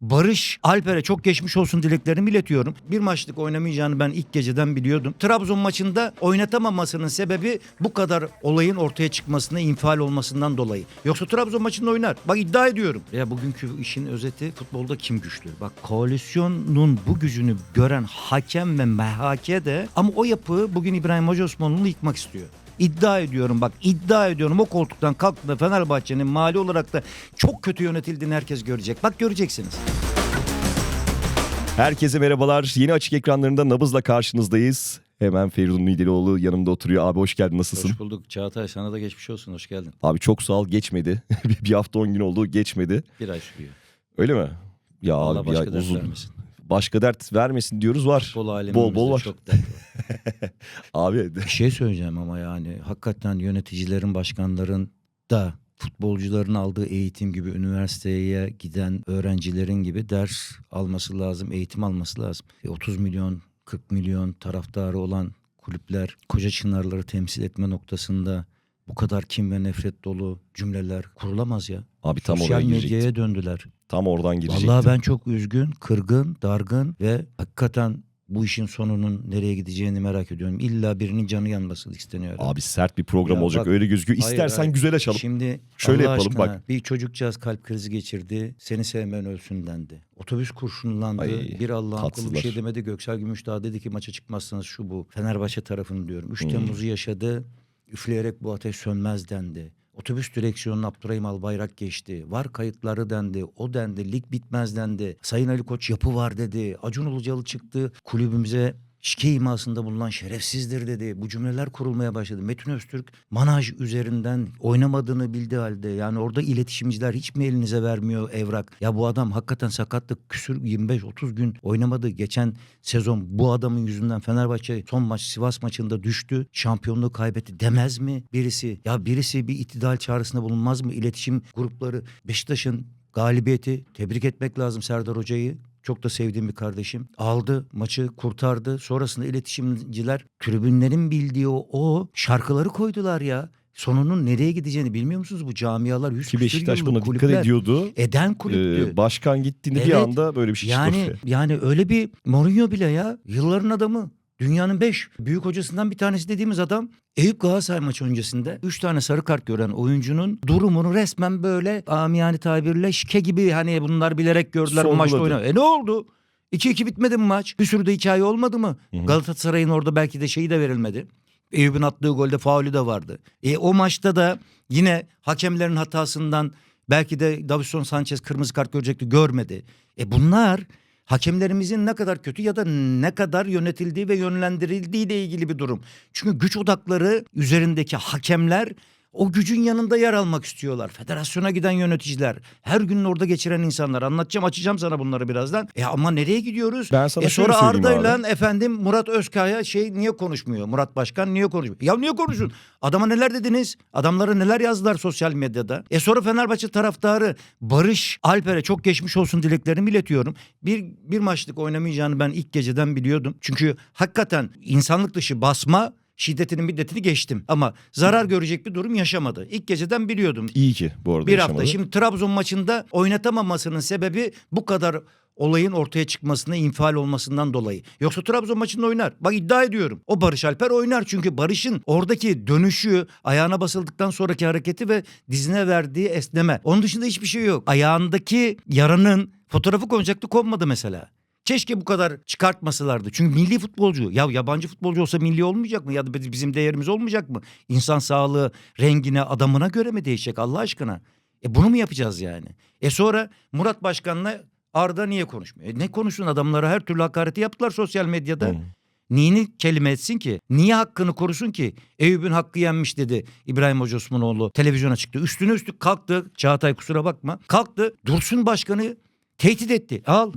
Barış Alper'e çok geçmiş olsun dileklerimi iletiyorum. Bir maçlık oynamayacağını ben ilk geceden biliyordum. Trabzon maçında oynatamamasının sebebi bu kadar olayın ortaya çıkmasına infial olmasından dolayı. Yoksa Trabzon maçında oynar. Bak iddia ediyorum. Ya bugünkü işin özeti futbolda kim güçlü? Bak koalisyonun bu gücünü gören hakem ve MHK de ama o yapı bugün İbrahim Hoca Osmanoğlu'nu yıkmak istiyor. İddia ediyorum bak iddia ediyorum o koltuktan kalktığında Fenerbahçe'nin mali olarak da çok kötü yönetildiğini herkes görecek. Bak göreceksiniz. Herkese merhabalar. Yeni açık ekranlarında nabızla karşınızdayız. Hemen Feridun Nideloğlu yanımda oturuyor. Abi hoş geldin nasılsın? Hoş bulduk Çağatay sana da geçmiş olsun hoş geldin. Abi çok sağ ol geçmedi. bir hafta 10 gün oldu geçmedi. Bir ay sürüyor. Öyle mi? Ya Allah abi başka ya, uzun. vermesin. Başka dert vermesin diyoruz var. Futbol alemimizde Bol bol var. çok dert var. Abi Bir şey söyleyeceğim ama yani hakikaten yöneticilerin, başkanların da futbolcuların aldığı eğitim gibi üniversiteye giden öğrencilerin gibi ders alması lazım, eğitim alması lazım. E, 30 milyon, 40 milyon taraftarı olan kulüpler koca çınarları temsil etme noktasında bu kadar kim ve nefret dolu cümleler kurulamaz ya. abi tam Sosyal oraya girecektim. medyaya döndüler. Tam oradan girecektim. Vallahi ben çok üzgün, kırgın, dargın ve hakikaten bu işin sonunun nereye gideceğini merak ediyorum. İlla birinin canı yanması isteniyor. Abi sert bir program Ya olacak bak- öyle gözüküyor. İstersen hayır. güzel açalım. Şimdi Şöyle Allah yapalım, aşkına bak. bir çocukcağız kalp krizi geçirdi. Seni sevmen ölsün dendi. Otobüs kurşunlandı. Ay, bir Allah'ın kulu bir şey demedi. Göksel Gümüşdağ dedi ki maça çıkmazsanız şu bu. Fenerbahçe tarafını diyorum. 3 Hmm. Temmuz'u yaşadı. Üfleyerek bu ateş sönmez dendi. Otobüs direksiyonunu Abdurrahim Albayrak geçti. Var kayıtları dendi. O dendi. Lig bitmez dendi. Sayın Ali Koç yapı var dedi. Acun Ilıcalı çıktı. Kulübümüze şike imasında bulunan şerefsizdir dedi. Bu cümleler kurulmaya başladı. Metin Öztürk manaj üzerinden oynamadığını bildiği halde yani orada iletişimciler hiç mi elinize vermiyor evrak? Ya bu adam hakikaten sakatlık küsür 25-30 gün oynamadı. Geçen sezon bu adamın yüzünden Fenerbahçe son maç Sivas maçında düştü. Şampiyonluğu kaybetti demez mi birisi? Ya birisi bir itidal çağrısında bulunmaz mı? İletişim grupları Beşiktaş'ın galibiyeti tebrik etmek lazım Serdar Hoca'yı. Çok da sevdiğim bir kardeşim. Aldı maçı kurtardı. Sonrasında iletişimciler tribünlerin bildiği o, o şarkıları koydular ya. Sonunun nereye gideceğini bilmiyor musunuz bu camialar? Yüz Ki Beşiktaş buna kulüpler. dikkat ediyordu. Eden kulüptü. Ee, başkan gittiğinde bir Evet. anda böyle bir şey yani çıktı. yani öyle bir Mourinho bile ya yılların adamı. Dünyanın beş büyük hocasından bir tanesi dediğimiz adam Eyüp Galatasaray maçı öncesinde 3 tane sarı kart gören oyuncunun durumunu resmen böyle amiyane tabirle şike gibi hani bunlar bilerek gördüler bu maçta Sorguladı. oynadı. E ne oldu? 2-2 bitmedi mi maç? Bir sürü de hikaye olmadı mı? Galatasaray'ın orada belki de şeyi de verilmedi. Eyüp'ün attığı golde faulü de vardı. E, o maçta da yine hakemlerin hatasından belki de Davison Sanchez kırmızı kart görecekti görmedi. E bunlar hakemlerimizin ne kadar kötü ya da ne kadar yönetildiği ve yönlendirildiği ile ilgili bir durum. Çünkü güç odakları üzerindeki hakemler o gücün yanında yer almak istiyorlar. Federasyona giden yöneticiler, her gün orada geçiren insanlar. Anlatacağım, açacağım sana bunları birazdan. E ama nereye gidiyoruz? Ben sana e sonra. Arda'yla efendim Murat Özkaya şey niye konuşmuyor? Murat Başkan niye konuşmuyor? Ya niye konuşun? Adama neler dediniz? Adamlara neler yazdılar sosyal medyada? E sonra Fenerbahçe taraftarı Barış Alper'e çok geçmiş olsun dileklerimi iletiyorum. Bir, bir maçlık oynamayacağını ben ilk geceden biliyordum. Çünkü hakikaten insanlık dışı basma şiddetinin middetini geçtim. Ama zarar görecek bir durum yaşamadı. İlk geceden biliyordum. İyi ki bu arada Bir yaşamadı. hafta. Şimdi Trabzon maçında oynatamamasının sebebi bu kadar olayın ortaya çıkmasına infial olmasından dolayı. Yoksa Trabzon maçında oynar. Bak iddia ediyorum. O Barış Alper oynar çünkü Barış'ın oradaki dönüşü, ayağına basıldıktan sonraki hareketi ve dizine verdiği esneme. Onun dışında hiçbir şey yok. Ayağındaki yaranın fotoğrafı konacaktı konmadı mesela. Keşke bu kadar çıkartmasalardı. Çünkü milli futbolcu. Ya yabancı futbolcu olsa milli olmayacak mı? Ya da bizim değerimiz olmayacak mı? İnsan sağlığı rengine, adamına göre mi değişecek Allah aşkına? E bunu mu yapacağız yani? E sonra Murat Başkan'la Arda niye konuşmuyor? E ne konuşsun adamlara her türlü hakareti yaptılar sosyal medyada. Neyini kelime etsin ki? Niye hakkını korusun ki? Eyüp'ün hakkı yenmiş dedi İbrahim Hoca Osmanoğlu. Televizyona çıktı. Üstüne üstlük kalktı. Çağatay kusura bakma. Kalktı. Dursun Başkan'ı tehdit etti. Al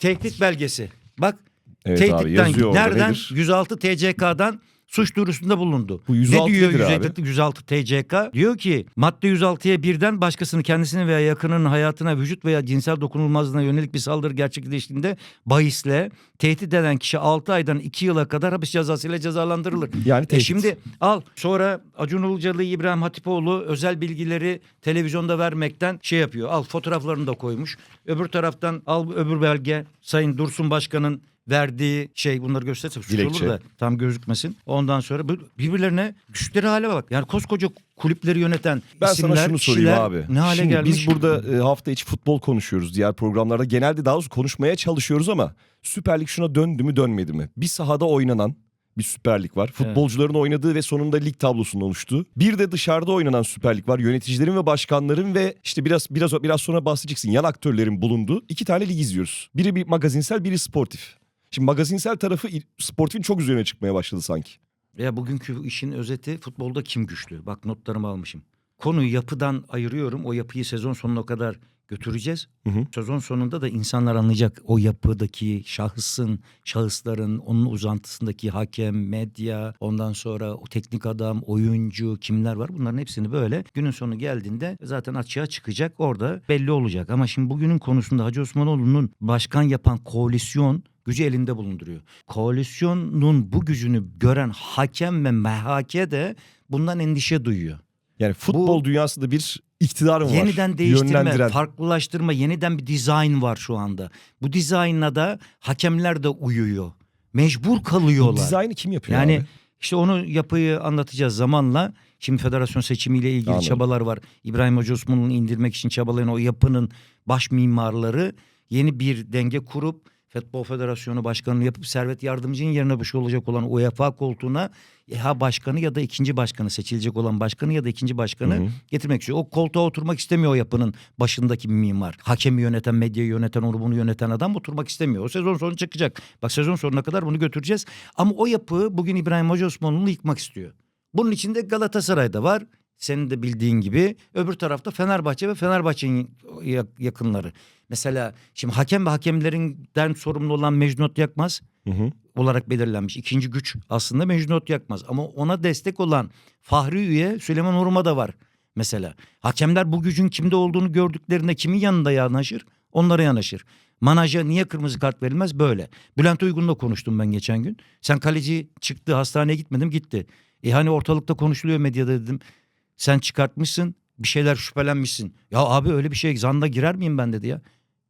tehdit belgesi. Bak Evet abi tehditten yazıyor orada nereden? nedir? 106 TCK'dan suç duyurusunda bulundu. Bu ne 106 diyor nedir abi? 106, 106 TCK? Diyor ki madde 106'ya birden başkasının kendisine veya yakınının hayatına vücut veya cinsel dokunulmazlığına yönelik bir saldırı gerçekleştiğinde bahisle tehdit eden kişi 6 aydan 2 yıla kadar hapis cezasıyla cezalandırılır. Yani E tehdit. şimdi al sonra Acun Ilıcalı İbrahim Hatipoğlu özel bilgileri televizyonda vermekten şey yapıyor. Al fotoğraflarını da koymuş. Öbür taraftan al öbür belge Sayın Dursun Başkan'ın verdiği şey bunları göstersek suç olur da tam gözükmesin. Ondan sonra bu- birbirlerine düştükleri hale bak. Yani koskoca kulüpleri yöneten Ben isimler, sana şunu sorayım kişiler abi. ne hale Şimdi gelmiş? Biz burada e, hafta içi futbol konuşuyoruz diğer programlarda. Genelde daha doğrusu konuşmaya çalışıyoruz ama Süper Lig şuna döndü mü dönmedi mi? Bir sahada oynanan bir Süper Lig var. Futbolcuların oynadığı ve sonunda lig tablosunun oluştuğu. Bir de dışarıda oynanan Süper Lig var. Yöneticilerin ve başkanların ve işte biraz biraz biraz sonra bahsedeceksin yan aktörlerin bulunduğu iki tane lig izliyoruz. Biri bir magazinsel, biri sportif. Şimdi magazinsel tarafı sportifin çok üzerine çıkmaya başladı sanki. Ya bugünkü işin özeti futbolda kim güçlü? Bak notlarımı almışım. Konuyu yapıdan ayırıyorum. O yapıyı sezon sonuna kadar götüreceğiz. Hı hı. Sezon sonunda da insanlar anlayacak o yapıdaki şahısın, şahısların, onun uzantısındaki hakem, medya, ondan sonra o teknik adam, oyuncu, kimler var bunların hepsini böyle günün sonu geldiğinde zaten açığa çıkacak. Orada belli olacak. Ama şimdi bugünün konusunda Hacı Osmanoğlu'nun başkan yapan koalisyon gücü elinde bulunduruyor. Koalisyonun bu gücünü gören hakem ve MHK de bundan endişe duyuyor. Yani futbol dünyasında bir iktidar mı var? Yeniden değiştirme, Yönlendiren. farklılaştırma, yeniden bir dizayn var şu anda. Bu dizaynla da hakemler de uyuyor. Mecbur Bu kalıyorlar. dizaynı kim yapıyor yani abi? işte onu yapıyı anlatacağız zamanla. Şimdi federasyon seçimiyle ilgili Anladım. çabalar var. İbrahim Hoca Osman'ın indirmek için çabalayan o yapının baş mimarları yeni bir denge kurup Futbol Federasyonu Başkanı'nı yapıp Servet Yardımcı'nın yerine bir şey olacak olan UEFA koltuğuna EHA Başkanı ya da ikinci başkanı seçilecek olan başkanı ya da ikinci başkanı Hı hı. getirmek istiyor. O koltuğa oturmak istemiyor o yapının başındaki mimar. Hakemi yöneten, medyayı yöneten, onu bunu yöneten adam oturmak istemiyor. O sezon sonu çıkacak. Bak sezon sonuna kadar bunu götüreceğiz. Ama o yapı bugün İbrahim Hoca Osmanoğlu'nu yıkmak istiyor. Bunun içinde Galatasaray'da var. Senin de bildiğin gibi. Öbür tarafta Fenerbahçe ve Fenerbahçe'nin ya- yakınları. Mesela şimdi hakem ve hakemlerinden sorumlu olan Mecnun Yakmaz Hı hı. olarak belirlenmiş. İkinci güç aslında Mecnun Yakmaz. Ama ona destek olan Fahri üye Süleyman Urma da var mesela. Hakemler bu gücün kimde olduğunu gördüklerinde kimin yanında yanaşır? Onlara yanaşır. Manaja niye kırmızı kart verilmez? Böyle. Bülent Uygun'la konuştum ben geçen gün. Sen kaleci çıktı hastaneye gitmedim gitti. E hani ortalıkta konuşuluyor medyada dedim. Sen çıkartmışsın bir şeyler şüphelenmişsin. Ya abi öyle bir şey zanda girer miyim ben dedi ya.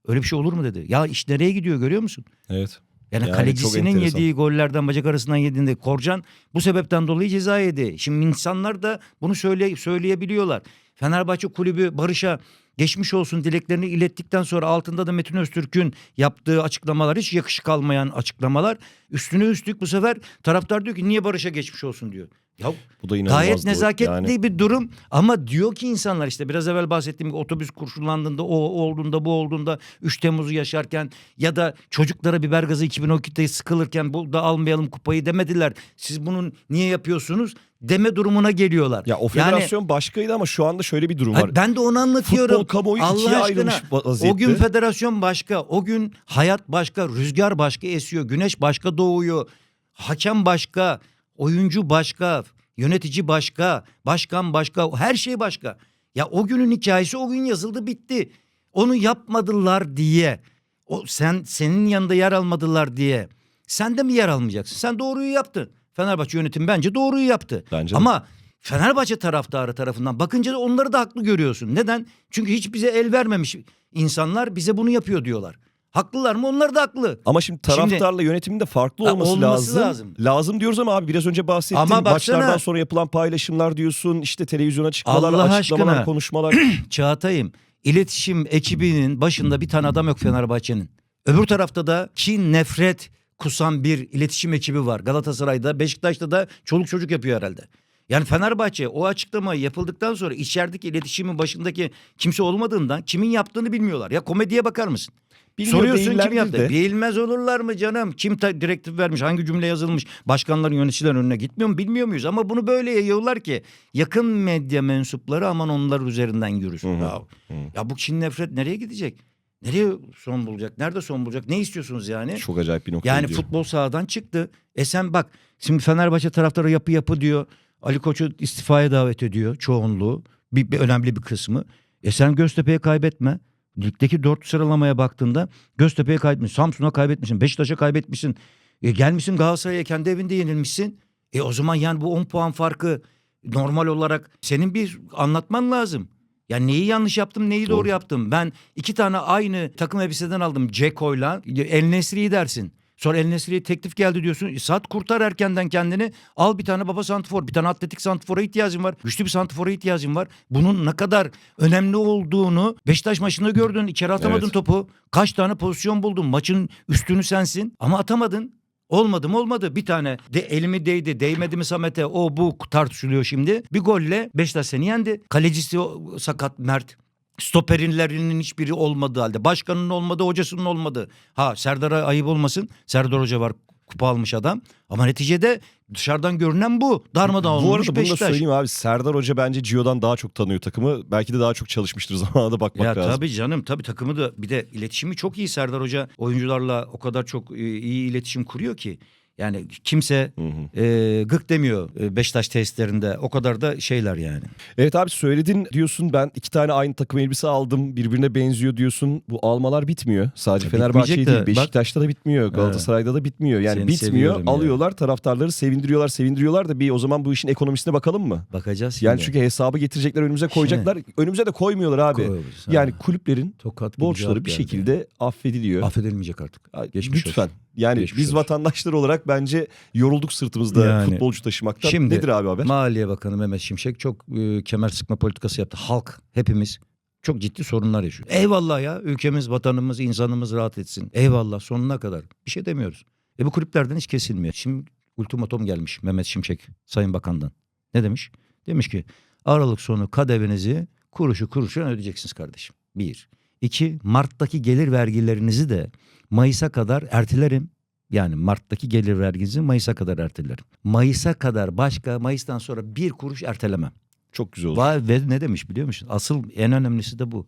Öyle bir şey olur mu dedi. Ya iş nereye gidiyor görüyor musun? Evet. Yani, Yani kalecisinin yediği gollerden bacak arasından yediğinde Korcan bu sebepten dolayı ceza yedi. Şimdi insanlar da bunu söyle, söyleyebiliyorlar. Fenerbahçe kulübü Barış'a geçmiş olsun dileklerini ilettikten sonra altında da Metin Öztürk'ün yaptığı açıklamalar hiç yakışık almayan açıklamalar. Üstüne üstlük bu sefer taraftar diyor ki niye Barış'a geçmiş olsun diyor. Ya Bu da. Gayet nezaketli Yani bir durum ama diyor ki insanlar işte biraz evvel bahsettiğim gibi otobüs kurşunlandığında o olduğunda bu olduğunda 3 Temmuz'u yaşarken ya da çocuklara biber gazı 2012'de sıkılırken bu da almayalım kupayı demediler. Siz bunu niye yapıyorsunuz deme durumuna geliyorlar. ya o Yani- federasyon başkaydı ama şu anda şöyle bir durum var. Ben de onu anlatıyorum. Futbol kamuoyu Allah ikiye aşkına. ayrılmış vaziyette. O gün federasyon başka, o gün hayat başka, rüzgar başka esiyor, güneş başka doğuyor, hakem başka, oyuncu başka, yönetici başka, başkan başka, her şey başka. Ya o günün hikayesi o gün yazıldı bitti. Onu yapmadılar diye, o sen senin yanında yer almadılar diye. Sen de mi yer almayacaksın? Sen doğruyu yaptın. Fenerbahçe yönetimi bence doğruyu yaptı. Bence de. Ama Fenerbahçe taraftarı tarafından bakınca da onları da haklı görüyorsun. Neden? Çünkü hiç bize el vermemiş insanlar bize bunu yapıyor diyorlar. Haklılar mı? Onlar da haklı. Ama şimdi taraftarla yönetimin de farklı olması, olması lazım. lazım. Lazım diyoruz ama abi biraz önce bahsettiğim Ama baksana- maçlardan sonra yapılan paylaşımlar diyorsun. işte televizyona çıkmalar, Allah açıklamalar, aşkına. konuşmalar. Çağatay'ım iletişim ekibinin başında bir tane adam yok Fenerbahçe'nin. Öbür tarafta da kin, nefret kusan bir iletişim ekibi var. Galatasaray'da, Beşiktaş'ta da çoluk çocuk yapıyor herhalde. Yani Fenerbahçe o açıklama yapıldıktan sonra içerideki iletişimin başındaki kimse olmadığından kimin yaptığını bilmiyorlar. Ya komediye bakar mısın? Bilmiyor Soruyorsun kim yaptı? de. Bilmez olurlar mı canım? Kim ta- direktif vermiş? Hangi cümle yazılmış? Başkanların yöneticilerin önüne gitmiyor mu? Bilmiyor muyuz? Ama bunu böyle yayıyorlar ki yakın medya mensupları aman onlar üzerinden yürüsün. Hı hı. Ya, ya bu Çin nefret nereye gidecek? Nereye son bulacak? Nerede son bulacak? Ne istiyorsunuz yani? Çok acayip bir noktaya Yani gidiyor. futbol sahadan çıktı. E sen bak şimdi Fenerbahçe taraftarı yapı yapı diyor. Ali Koç'u istifaya davet ediyor çoğunluğu. Bir, bir önemli bir kısmı. E sen Göztepe'ye kaybetme. Ligdeki dört sıralamaya baktığında Göztepe'ye kaybetmişsin. Samsun'a kaybetmişsin. Beşiktaş'a kaybetmişsin. E gelmişsin Galatasaray'a kendi evinde yenilmişsin. E o zaman yani bu 10 puan farkı normal olarak senin bir anlatman lazım. Yani neyi yanlış yaptım, neyi doğru, Doğru. yaptım. Ben iki tane aynı takım elbiseden aldım Ceko'yla. El Nesri'yi dersin. Sonra El Nesri'ye teklif geldi diyorsun. E, Sat kurtar erkenden kendini. Al bir tane baba santifor. Bir tane atletik santifora ihtiyacın var. Güçlü bir santifora ihtiyacın var. Bunun ne kadar önemli olduğunu Beşiktaş maçında gördün. İçeri atamadın Evet. topu. Kaç tane pozisyon buldun. Maçın üstünü sensin. Ama atamadın. Olmadı mı olmadı. Bir tane de elimi değdi değmedi mi Samet'e o bu tartışılıyor şimdi. Bir golle Beşiktaş seni yendi. Kalecisi sakat Mert. Stoperinlerinin hiçbiri olmadığı halde. Başkanının olmadı, hocasının olmadı. Ha Serdar'a ayıp olmasın. Serdar Hoca var kupa almış adam. Ama neticede dışarıdan görünen bu. Darmadağın Bu olmuş arada bunu da söyleyeyim abi. Serdar Hoca bence Gio'dan daha çok tanıyor takımı. Belki de daha çok çalışmıştır zamanında bakmak Ya lazım. tabii canım tabii takımı da bir de iletişimi çok iyi Serdar Hoca oyuncularla o kadar çok e, iyi iletişim kuruyor ki. Yani kimse Hı hı. e, gık demiyor e, Beşiktaş testlerinde. O kadar da şeyler yani. Evet abi söyledin diyorsun ben iki tane aynı takım elbise aldım birbirine benziyor diyorsun. Bu almalar bitmiyor. Sadece Fenerbahçe bitmeyecek değil de, bak- Beşiktaş'ta da bitmiyor. Galatasaray'da da bitmiyor. Yani bitmiyor seviyorum ya. alıyorlar taraftarları sevindiriyorlar sevindiriyorlar da bir o zaman bu işin ekonomisine bakalım mı? Bakacağız şimdi. Yani çünkü hesabı getirecekler önümüze koyacaklar. Önümüze de koymuyorlar abi. Koyuyoruz. Yani kulüplerin Tokat borçları bir şekilde affediliyor. affedilmeyecek artık. Geçmiş Lütfen. olsun. Yani Geçmiş biz olsun. vatandaşlar olarak bence yorulduk sırtımızda Yani. futbolcu taşımaktan. Şimdi Nedir abi haber? Maliye Bakanı Mehmet Şimşek çok e, kemer sıkma politikası yaptı. Halk hepimiz çok ciddi sorunlar yaşıyor. Eyvallah ya ülkemiz, vatanımız, insanımız rahat etsin. Eyvallah sonuna kadar. Bir şey demiyoruz. E bu kulüplerden hiç kesilmiyor. Şimdi ultimatom gelmiş Mehmet Şimşek Sayın Bakan'dan. Ne demiş? Demiş ki Aralık sonu kadevinizi kuruşu kuruşuna ödeyeceksiniz kardeşim. Bir. İki, Mart'taki gelir vergilerinizi de Mayıs'a kadar ertelerim. Yani Mart'taki gelir verginizi Mayıs'a kadar ertelerim. Mayıs'a kadar başka Mayıs'tan sonra bir kuruş ertelemem. Çok güzel oldu. Ve ne demiş biliyor musun? Asıl en önemlisi de bu.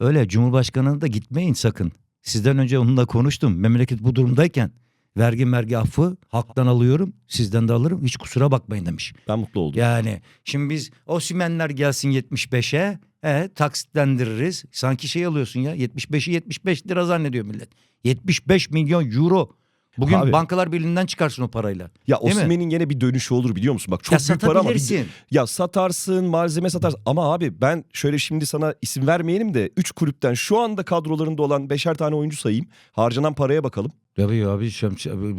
Öyle Cumhurbaşkanı'na da gitmeyin sakın. Sizden önce onunla konuştum. Memleket bu durumdayken vergi mergi affı halktan alıyorum sizden de alırım hiç kusura bakmayın demiş. Ben mutlu oldum. Yani şimdi biz o simenler gelsin 75'e e, taksitlendiririz. Sanki şey alıyorsun ya 75'i 75 lira zannediyor millet. 75 milyon euro. Bugün Abi. Bankalar Birliği'nden çıkarsın o parayla. Ya? Osimhen'in gene bir dönüşü olur biliyor musun? Bak çok ya büyük para ama bir- ya satarsın, malzeme satarsın ama abi ben şöyle şimdi sana isim vermeyelim de 3 kulüpten şu anda kadrolarında olan beşer tane oyuncu sayayım. Harcanan paraya bakalım. Tabii abi şey-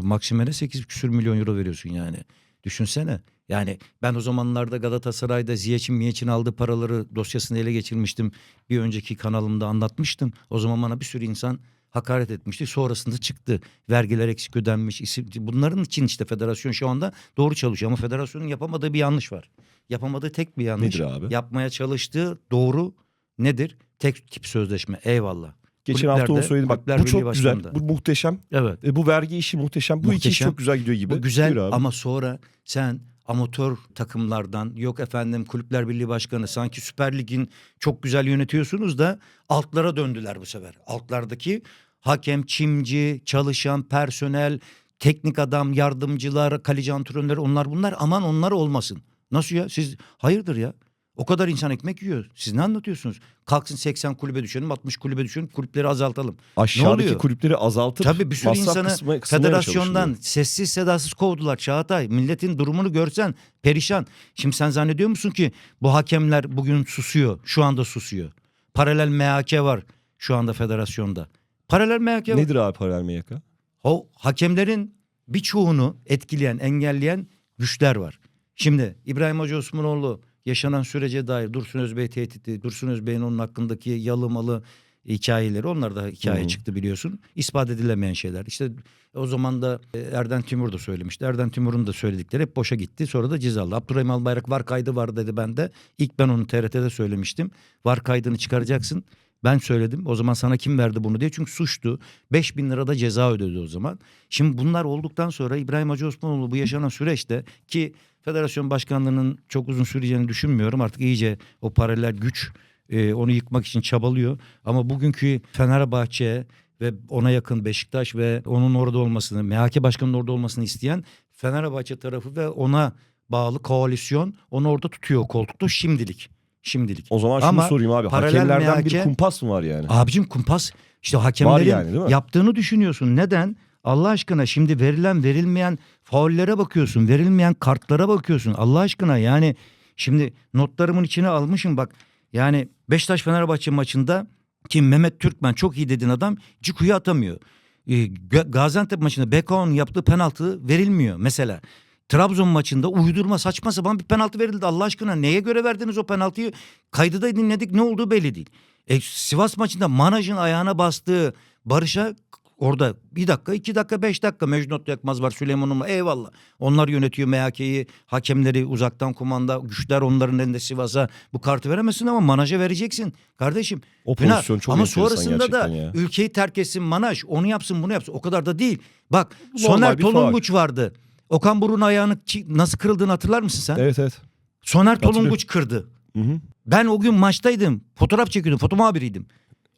Maksimen'e 8 küsür milyon euro veriyorsun yani. Düşünsene. Yani ben o zamanlarda Galatasaray'da Ziyech'in Miyeç'in aldığı paraları dosyasını ele geçirmiştim. Bir önceki kanalımda anlatmıştım. O zaman bana bir sürü insan hakaret etmişti. Sonrasında çıktı. Vergiler eksik ödenmiş. isim- Bunların için işte federasyon şu anda doğru çalışıyor. Ama federasyonun yapamadığı bir yanlış var. Yapamadığı tek bir yanlış. Nedir abi? Yapmaya çalıştığı doğru nedir? Tek tip sözleşme. Eyvallah. Geçen hafta onu söyledim. Bak bu çok güzel. Bu muhteşem. Evet. E, bu vergi işi muhteşem. Bu iki iş Muhteşem. çok güzel gidiyor gibi. Bu güzel Buyur abi. ama sonra sen amatör takımlardan yok efendim kulüpler birliği başkanı sanki Süper Lig'in çok güzel yönetiyorsunuz da altlara döndüler bu sefer. Altlardaki hakem, çimci, çalışan personel, teknik adam, yardımcılar, kaleci antrenörler onlar bunlar aman onlar olmasın. Nasıl ya siz hayırdır ya? O kadar insan ekmek yiyor. Siz ne anlatıyorsunuz? Kalksın 80 kulübe düşelim, 60 kulübe düşelim, kulüpleri azaltalım. Aşağıdaki oluyor? kulüpleri azaltıp Tabii bir sürü masraf insanı kısmı- federasyondan sessiz sedasız kovdular Çağatay. Milletin durumunu görsen perişan. Şimdi sen zannediyor musun ki bu hakemler bugün susuyor. Şu anda susuyor. Paralel MHK var şu anda federasyonda. Paralel MHK var. Nedir abi paralel MYK? O hakemlerin birçoğunu etkileyen, engelleyen güçler var. Şimdi İbrahim Hacı Osmanoğlu yaşanan sürece dair Dursun Özbey tehdidi, Dursun Özbey'in onun hakkındaki yalımalı hikayeleri onlar da hikaye hı. çıktı biliyorsun. İspat edilemeyen şeyler. İşte o zaman da e, Erden Timur da söylemişti. Erden Timur'un da söyledikleri hep boşa gitti. Sonra da cezalı. Abdurrahim Albayrak var kaydı var dedi bende. İlk ben onu TRT'de söylemiştim. Var kaydını çıkaracaksın. Ben söyledim. O zaman sana kim verdi bunu diye. Çünkü suçtu. 5 bin lira da ceza ödedi o zaman. Şimdi bunlar olduktan sonra İbrahim Hacı Osmanoğlu bu yaşanan süreçte ki federasyon başkanlığının çok uzun süreceğini düşünmüyorum. Artık iyice o paralel güç e, onu yıkmak için çabalıyor. Ama bugünkü Fenerbahçe ve ona yakın Beşiktaş ve onun orada olmasını, MHK Başkanı'nın orada olmasını isteyen Fenerbahçe tarafı ve ona bağlı koalisyon onu orada tutuyor koltukta şimdilik. Şimdilik. O zaman şunu Ama sorayım abi. paralel Hakemlerden bir MHK kumpas mı var yani? Abicim kumpas işte hakemlerin yani, değil mi? yaptığını düşünüyorsun. Neden? Allah aşkına şimdi verilen verilmeyen faullere bakıyorsun. Verilmeyen kartlara bakıyorsun. Allah aşkına yani şimdi notlarımın içine almışım bak. Yani Beşiktaş Fenerbahçe maçında ki Mehmet Türkmen çok iyi dediğin adam Ciku'yu atamıyor. Ee, Ga- Gaziantep maçında Bekao'nun yaptığı penaltı verilmiyor mesela. Trabzon maçında uydurma saçma sapan bir penaltı verildi. Allah aşkına neye göre verdiniz o penaltıyı? Kaydı da dinledik ne olduğu belli değil. E, Sivas maçında Manaj'ın ayağına bastığı Barış'a orada bir dakika, iki dakika, beş dakika Mecnun Yakmaz var, Süleyman Umar eyvallah. Onlar yönetiyor MHK'yi, hakemleri uzaktan kumanda, güçler onların elinde Sivas'a bu kartı veremezsin ama Manaj'a vereceksin. Kardeşim O Pınar, pozisyon çok ama sonrasında da ya. ülkeyi terk etsin Manaj, onu yapsın bunu yapsın o kadar da değil. Bak Normal Soner. Tolunguç vardı. Okan Buruk'un ayağını ki- nasıl kırıldığını hatırlar mısın sen? Evet evet. Soner. Tolunguç kırdı. Hı hı. Ben o gün maçtaydım. Fotoğraf çekiyordum. Foto muhabiriydim.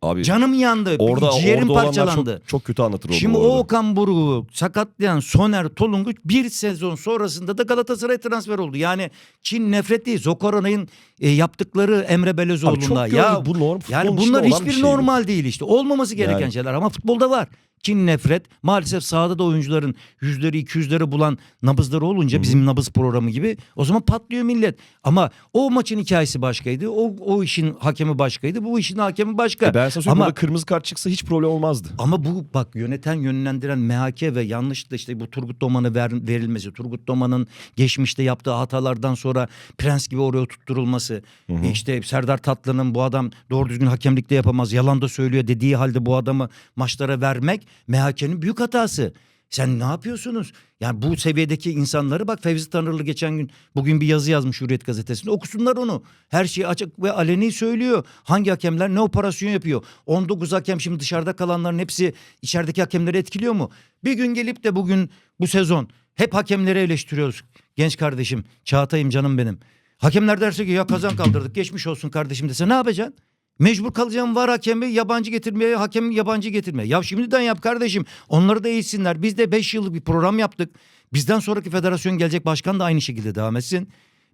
Abi Canım yandı. orada, ciğerim orada parçalandı. çok, çok kötü anlatır Şimdi bu o. Okan Buruk'u sakatlayan Soner Tolunguç bir sezon sonrasında da Galatasaray transfer oldu. Yani Çin nefret değil. Zokorona'nın e, yaptıkları Emre Belözoğlu'nda. Ya bu norm yani bunlar hiçbir şey bu. normal değil işte. Olmaması gereken Yani. şeyler ama futbolda var. Kin nefret maalesef sahada da oyuncuların yüzleri iki yüzleri bulan nabızları olunca bizim nabız programı gibi o zaman patlıyor millet. Ama o maçın hikayesi başkaydı. O, o işin hakemi başkaydı. Bu işin hakemi başka. E ben sana Ama burada kırmızı kart çıksa hiç problem olmazdı. ama bu bak yöneten yönlendiren MHK ve yanlışlıkla işte bu Turgut Doman'a ver- verilmesi, Turgut Doman'ın geçmişte yaptığı hatalardan sonra prens gibi oraya tutturulması, e işte Serdar Tatlı'nın bu adam doğru düzgün hakemlikte yapamaz, yalan da söylüyor dediği halde bu adamı maçlara vermek MHK'nin büyük hatası. Sen ne yapıyorsunuz? Yani bu seviyedeki insanları bak Fevzi Tanrılı geçen gün bugün bir yazı yazmış Hürriyet gazetesinde okusunlar onu. Her şeyi açık ve aleni söylüyor. Hangi hakemler ne operasyon yapıyor? 19 hakem şimdi dışarıda kalanların hepsi içerideki hakemleri etkiliyor mu? Bir gün gelip de bugün bu sezon hep hakemleri eleştiriyoruz. Genç kardeşim Çağatay'ım canım benim. Hakemler derse ki ya kazan kaldırdık geçmiş olsun kardeşim dese ne yapacaksın? Mecbur kalacağım var hakemi yabancı getirmeye, hakem yabancı getirmeye. Ya şimdiden yap kardeşim. Onları da eğitsinler. Biz de 5 yıllık bir program yaptık. Bizden sonraki federasyon gelecek başkan da aynı şekilde devam etsin.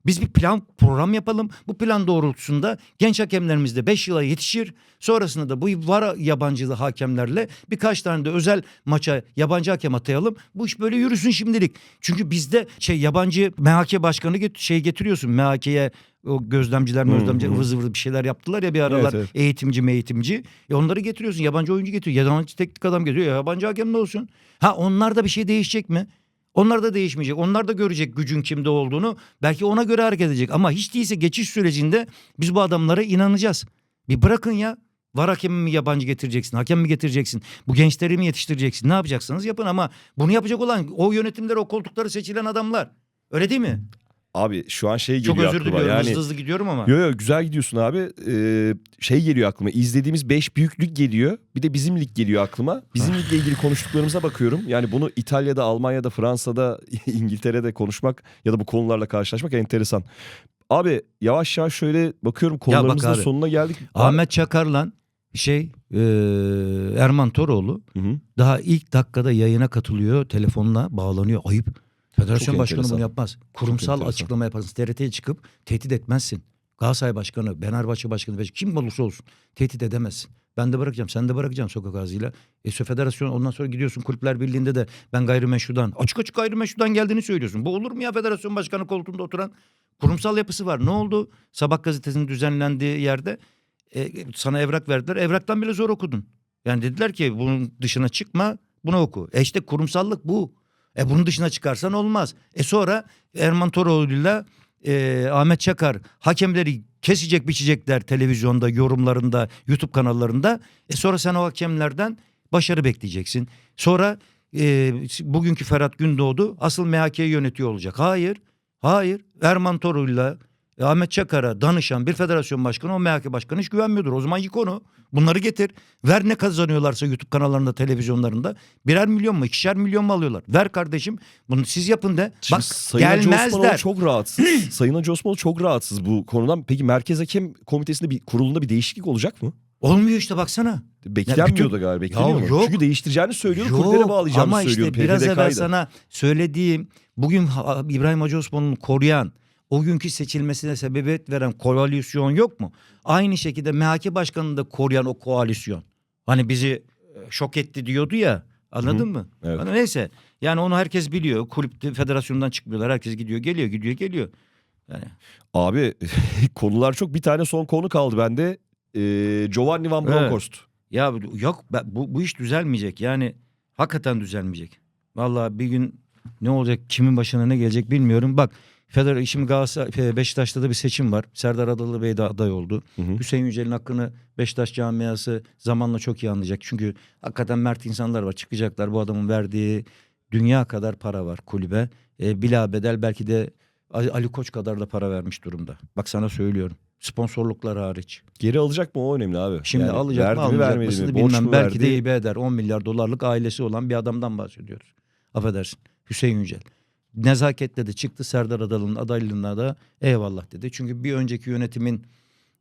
Biz bir plan program yapalım. Bu plan doğrultusunda genç hakemlerimiz de 5 yıla yetişir. Sonrasında da bu var yabancılı hakemlerle birkaç tane de özel maça yabancı hakem atayalım. Bu iş böyle yürüsün şimdilik. Çünkü bizde şey yabancı MHK başkanı get şey getiriyorsun. MHK'ye o gözlemciler gözlemciler ıvır zıvır bir şeyler yaptılar ya bir aralar Evet, evet. eğitimci meğitimci. E onları getiriyorsun yabancı oyuncu getiriyor. Yabancı teknik adam getiriyor. Ya yabancı hakem ne olsun? Ha onlarda bir şey değişecek mi? Onlar da değişmeyecek. Onlar da görecek gücün kimde olduğunu. Belki ona göre hareket edecek. Ama hiç değilse geçiş sürecinde biz bu adamlara inanacağız. Bir bırakın ya. Var hakemi mi yabancı getireceksin? Hakem mi getireceksin? Bu gençleri mi yetiştireceksin? Ne yapacaksınız yapın ama bunu yapacak olan o yönetimler o koltukları seçilen adamlar. Öyle değil mi? Abi şu an şey geliyor Çok özür aklıma. diliyorum. Yani, Hızlı hızlı gidiyorum ama. Yo yo güzel gidiyorsun abi. Ee, şey geliyor aklıma. İzlediğimiz 5 büyük lig geliyor. Bir de bizim lig geliyor aklıma. Bizim ligle ilgili konuştuklarımıza bakıyorum. Yani bunu İtalya'da, Almanya'da, Fransa'da, İngiltere'de konuşmak ya da bu konularla karşılaşmak enteresan. Abi yavaş yavaş şöyle bakıyorum konularımızın abi. sonuna geldik. Ahmet Çakar'la şey e, Erman Toroğlu Hı hı. daha ilk dakikada yayına katılıyor. Telefonla bağlanıyor. Ayıp. Federasyon Çok başkanı enteresan. bunu yapmaz. Kurumsal enteresan. açıklama yaparsın. TRT'ye çıkıp tehdit etmezsin. Galatasaray Başkanı, Fenerbahçe Başkanı, kim olursa olsun tehdit edemezsin. Ben de bırakacağım, sen de bırakacaksın sokak ağzıyla. E federasyon ondan sonra gidiyorsun kulüpler birliğinde de ben gayrimeşrudan, açık açık gayrimeşrudan geldiğini söylüyorsun. Bu olur mu ya federasyon başkanı koltuğunda oturan? Kurumsal yapısı var. Ne oldu? Sabah gazetesinin düzenlendiği yerde e, sana evrak verdiler. Evraktan bile zor okudun. Yani dediler ki bunun dışına çıkma, bunu oku. E işte kurumsallık bu. E bunun dışına çıkarsan olmaz. E sonra Erman Toroğlu'yla e, Ahmet Çakar hakemleri kesecek biçecekler televizyonda, yorumlarında, YouTube kanallarında. E sonra sen o hakemlerden başarı bekleyeceksin. Sonra e, bugünkü Ferhat Gündoğdu asıl MHK'yi yönetiyor olacak. Hayır, hayır. Erman Toroğlu'yla Ahmet Çakar'a danışan bir federasyon başkanı o MHK başkanı hiç güvenmiyordur. O zaman yık onu. Bunları getir. Ver ne kazanıyorlarsa YouTube kanallarında, televizyonlarında. Birer milyon mu, ikişer milyon mu alıyorlar? Ver kardeşim. Bunu siz yapın de. Şimdi Bak Sayın Hacı Osmanoğlu gelmezler. çok rahatsız. Sayın Hacı Osmanoğlu çok rahatsız bu konudan. Peki Merkez Hakem Komitesi'nde bir kurulunda bir değişiklik olacak mı? Olmuyor işte baksana. Beklenmiyor bütün- galiba. Bekleniyor Ya yok. Çünkü değiştireceğini söylüyordu. Kulüplere bağlayacağını ama söylüyordu. işte biraz evvel PFDK'ydı. sana söylediğim bugün İbrahim Hacı Osman'ın koruyan o günkü seçilmesine sebebiyet veren koalisyon yok mu? Aynı şekilde MHK başkanını da koruyan o koalisyon. Hani bizi e, şok etti diyordu ya anladın mı? Evet. Hani neyse yani onu herkes biliyor. Kulüp federasyondan çıkmıyorlar. Herkes gidiyor geliyor gidiyor geliyor. Yani Abi konular çok. Bir tane son konu kaldı bende. Ee, Giovanni Van Evet. Bronckhorst. Ya yok bu, bu iş düzelmeyecek. Yani hakikaten düzelmeyecek. Vallahi bir gün ne olacak kimin başına ne gelecek bilmiyorum. Bak Feder şimdi Galatasaray Beşiktaş'ta da bir seçim var. Serdar Adalı Bey de aday oldu. Hı hı. Hüseyin Yücel'in hakkını Beşiktaş camiası zamanla çok iyi anlayacak. Çünkü hakikaten mert insanlar var. Çıkacaklar bu adamın verdiği dünya kadar para var kulübe. E, bila bedel belki de Ali Koç kadar da para vermiş durumda. Bak sana söylüyorum. Sponsorluklar hariç. Geri alacak mı o önemli abi. Şimdi Yani alacak mı almayacak? Borç bilmem. mu Belki de verdi? hibe eder. 10 milyar dolarlık ailesi olan bir adamdan bahsediyoruz. Affedersin. Hüseyin Yücel. Nezaketle de çıktı Serdar Adalı'nın adaylığına da eyvallah dedi. Çünkü bir önceki yönetimin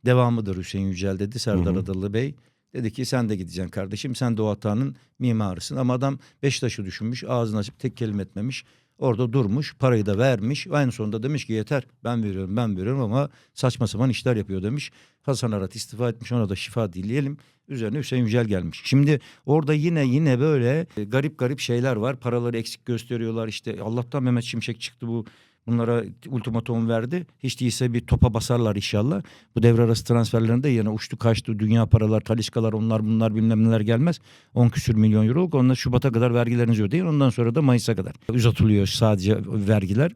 devamıdır Hüseyin Yücel dedi Serdar Hı hı. Adalı Bey. Dedi ki sen de gideceksin kardeşim sen de o hatanın mimarısın. Ama adam Beşiktaş'ı düşünmüş ağzını açıp tek kelime etmemiş. Orada durmuş parayı da vermiş. En sonunda demiş ki yeter ben veriyorum ben veriyorum ama saçma sapan işler yapıyor demiş. Hasan Arat istifa etmiş ona da şifa dileyelim. Üzerine Hüseyin Yücel gelmiş. Şimdi orada yine yine böyle e, garip garip şeyler var. Paraları eksik gösteriyorlar işte. Allah'tan Mehmet Şimşek çıktı bu bunlara ultimatum verdi. Hiç değilse bir topa basarlar inşallah. Bu devre arası transferlerinde yine uçtu kaçtı dünya paralar, taliskalar onlar bunlar bilmem neler gelmez. 10 küsür milyon euro. Onlar Şubat'a kadar vergilerinizi ödeyin. Ondan sonra da Mayıs'a kadar uzatılıyor sadece vergiler.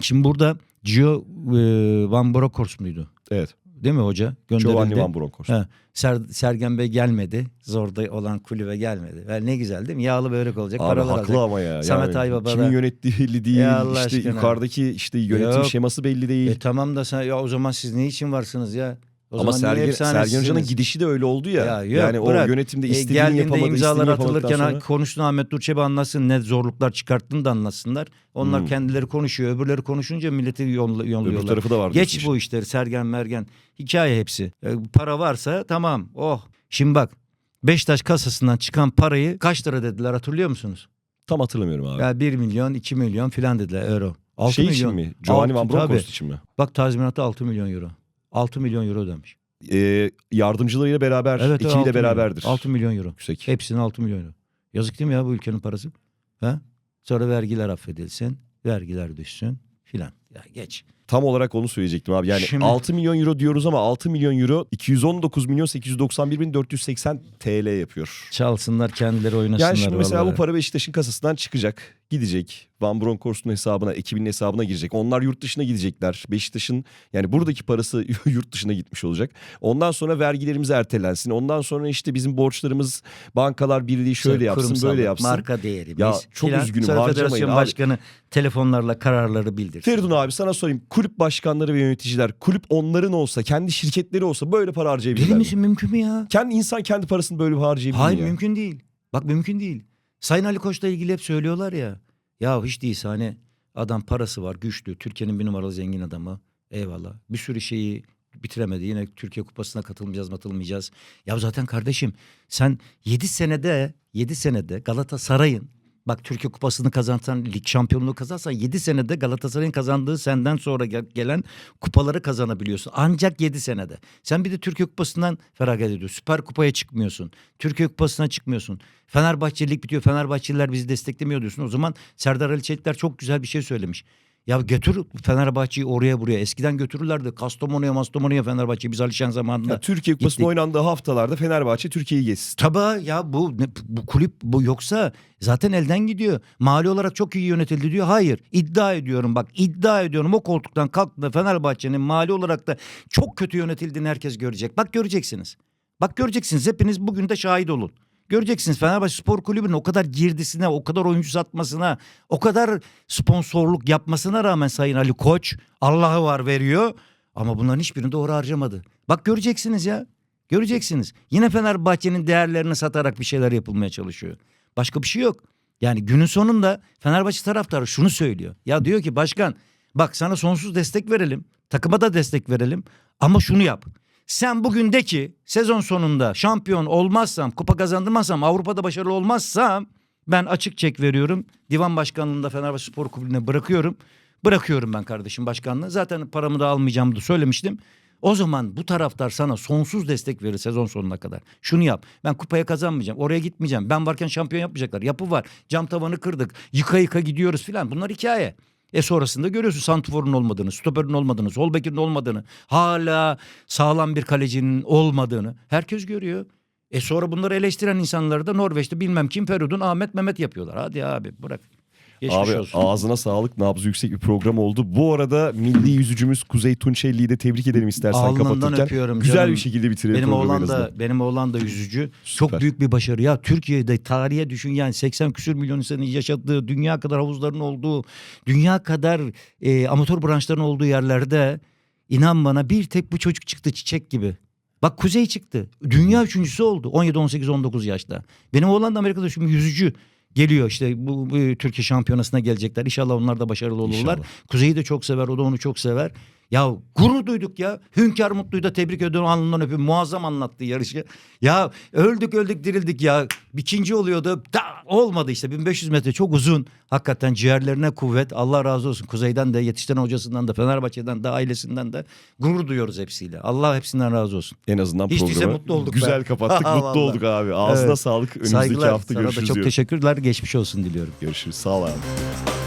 Şimdi burada Gio e, Van Bronckhorst muydu? Evet. Değil mi hoca? Gönderildi. Giovanni Van Bronckhorst. Ha, Ser- Sergen Bey gelmedi. Zorda olan kulübe gelmedi. Ve ne güzel değil mi? Yağlı börek olacak. Abi paralar haklı alacak. ama ya. Samet yani, Aybaba Kimin yönettiği belli değil. Ya Allah işte aşkına. yukarıdaki işte yönetim Yok. şeması belli değil. E tamam da sen ya o zaman siz ne için varsınız ya? O ama Sergen, efsanesisiniz? Sergen Hoca'nın gidişi de öyle oldu ya. Ya yok, yani bırak. o yönetimde E, istediğini geldiğinde yapamadı. imzalar atılırken sonra- konuştuğunu Ahmet Durçebi anlasın ne zorluklar çıkarttığını da anlasınlar. Onlar Hmm. kendileri konuşuyor. Öbürleri konuşunca milleti yoll- Öbür yolluyorlar. tarafı da var. Geç bu işleri Sergen Mergen. Hikaye hepsi. E, para varsa tamam. Oh. Şimdi bak Beşiktaş kasasından çıkan parayı kaç lira dediler hatırlıyor musunuz? Tam hatırlamıyorum abi. Ya 1 milyon 2 milyon filan dediler euro. 6 şey milyon. için mi? Giovanni Van Bronckhorst için mi? Bak tazminatı 6 milyon euro. 6 milyon euro ödemiş. Ee, yardımcılarıyla beraber, Evet, evet, ekibiyle 6 milyon. beraberdir. 6 milyon euro. Yüksek. Hepsine 6 milyon euro. Yazık değil mi ya bu ülkenin parası? Ha? Sonra vergiler affedilsin, vergiler düşsün filan. Ya geç. Tam olarak onu söyleyecektim abi. Yani Şimdi- 6 milyon euro diyoruz ama 6 milyon euro 219 milyon 891 bin 480 TL yapıyor. Çalsınlar kendileri oynasınlar. Yani şimdi mesela vallahi. bu para Beşiktaş'ın kasasından çıkacak, gidecek. Van Bronckhorst'un hesabına, ekibinin hesabına girecek. Onlar yurt dışına gidecekler. Beşiktaş'ın yani buradaki parası yurt dışına gitmiş olacak. Ondan sonra vergilerimiz ertelensin. Ondan sonra işte bizim borçlarımız bankalar birliği şöyle yapsın, Kurumsallık, böyle yapsın. Marka değerimiz. Ya çok üzgünüm, Sonra harcamayın federasyon abi. başkanı telefonlarla kararları bildirsin. Feridun abi sana sorayım. Kulüp başkanları ve yöneticiler, kulüp onların olsa, kendi şirketleri olsa böyle para harcayabilirler Deli mi? misin mümkün mü ya? Kendi insan kendi parasını böyle harcayabilir Hayır ya? mümkün değil. Bak mümkün değil. Sayın Ali Koç'la ilgili hep söylüyorlar ya. Ya hiç değilse hani adam parası var güçlü. Türkiye'nin bir numaralı zengin adamı. Eyvallah. Bir sürü şeyi bitiremedi. Yine Türkiye Kupası'na katılmayacağız katılmayacağız. Ya zaten kardeşim sen 7 senede 7 senede Galatasaray'ın Bak Türkiye Kupası'nı kazansan, lig şampiyonluğu kazansan 7 senede Galatasaray'ın kazandığı senden sonra gel- gelen kupaları kazanabiliyorsun. Ancak 7 senede. Sen bir de Türkiye Kupası'ndan feragat ediyorsun. Süper Kupa'ya çıkmıyorsun. Türkiye Kupası'na çıkmıyorsun. Fenerbahçelik bitiyor. Fenerbahçeliler bizi desteklemiyor diyorsun. O zaman Serdar Ali Çelikler çok güzel bir şey söylemiş. Ya götür Fenerbahçe'yi oraya buraya. Eskiden götürürlerdi. Kastamonu'ya Mastamonu'ya Fenerbahçe. Biz Alişan zamanında. Ya Türkiye Kupası'nın oynandığı haftalarda Fenerbahçe Türkiye'yi geçsin. Tabii ya bu bu kulüp bu yoksa zaten elden gidiyor. Mali olarak çok iyi yönetildi diyor. Hayır iddia ediyorum bak iddia ediyorum o koltuktan kalktığında Fenerbahçe'nin mali olarak da çok kötü yönetildiğini herkes görecek. Bak göreceksiniz. Bak göreceksiniz hepiniz bugün de şahit olun. Göreceksiniz Fenerbahçe Spor Kulübü'nün o kadar girdisine, o kadar oyuncu satmasına, o kadar sponsorluk yapmasına rağmen Sayın Ali Koç Allah'ı var veriyor. Ama bunların hiçbirini doğru harcamadı. Bak göreceksiniz ya. Göreceksiniz. Yine Fenerbahçe'nin değerlerini satarak bir şeyler yapılmaya çalışıyor. Başka bir şey yok. Yani günün sonunda Fenerbahçe taraftarı şunu söylüyor. Ya diyor ki başkan bak sana sonsuz destek verelim. Takıma da destek verelim. Ama şunu yap. Sen bugün de ki sezon sonunda şampiyon olmazsam, kupa kazandırmazsam, Avrupa'da başarılı olmazsam ben açık çek veriyorum. Divan başkanlığında Fenerbahçe Spor Kulübü'ne bırakıyorum. Bırakıyorum ben kardeşim başkanlığı. Zaten paramı da almayacağımı da söylemiştim. O zaman bu taraftar sana sonsuz destek verir sezon sonuna kadar. Şunu yap. Ben kupaya kazanmayacağım. Oraya gitmeyeceğim. Ben varken şampiyon yapmayacaklar. Yapı var. Cam tavanı kırdık. Yıka yıka gidiyoruz filan. Bunlar hikaye. E sonrasında görüyorsun santiforun olmadığını, stoperin olmadığını, sol olmadığını, hala sağlam bir kalecinin olmadığını herkes görüyor. E sonra bunları eleştiren insanları da Norveç'te bilmem kim Ferud'un Ahmet Mehmet yapıyorlar. Hadi abi bırak. Geçmiş Abi olsun. ağzına sağlık nabzı yüksek bir program oldu. Bu arada milli yüzücümüz Kuzey Tunçelli'yi de tebrik edelim istersen Alnından kapatırken. öpüyorum Güzel canım. bir şekilde bitirelim Benim programı en oğlan azından. da benim oğlan da yüzücü. Süper. Çok büyük bir başarı ya. Türkiye'de tarihe düşün yani 80 küsür milyon insanın yaşadığı, dünya kadar havuzların olduğu, dünya kadar e, amatör branşların olduğu yerlerde inan bana bir tek bu çocuk çıktı çiçek gibi. Bak Kuzey çıktı. Dünya üçüncüsü oldu. 17, 18, 19 yaşta. Benim oğlan da Amerika'da şimdi yüzücü. Geliyor işte bu, bu Türkiye şampiyonasına gelecekler. İnşallah onlar da başarılı olurlar. İnşallah. Kuzey'i de çok sever. O da onu çok sever. Ya gurur duyduk ya. Hünkar Mutlu'yu da tebrik ediyorum. Alnından öpüyorum. Muazzam anlattı yarışı. Ya öldük öldük dirildik ya. İkinci oluyordu. Da, olmadı işte. 1500 metre çok uzun. Hakikaten ciğerlerine kuvvet. Allah razı olsun. Kuzey'den de yetiştiren hocasından da Fenerbahçe'den de ailesinden de gurur duyuyoruz hepsiyle. Allah hepsinden razı olsun. En azından Hiç programı mutlu olduk güzel be. kapattık. mutlu Vallahi. olduk abi. Ağzına Evet. sağlık. Önümüzdeki Saygılar. hafta Sana da görüşürüz çok diyorum. teşekkürler. Geçmiş olsun diliyorum. Görüşürüz. Sağ ol abi.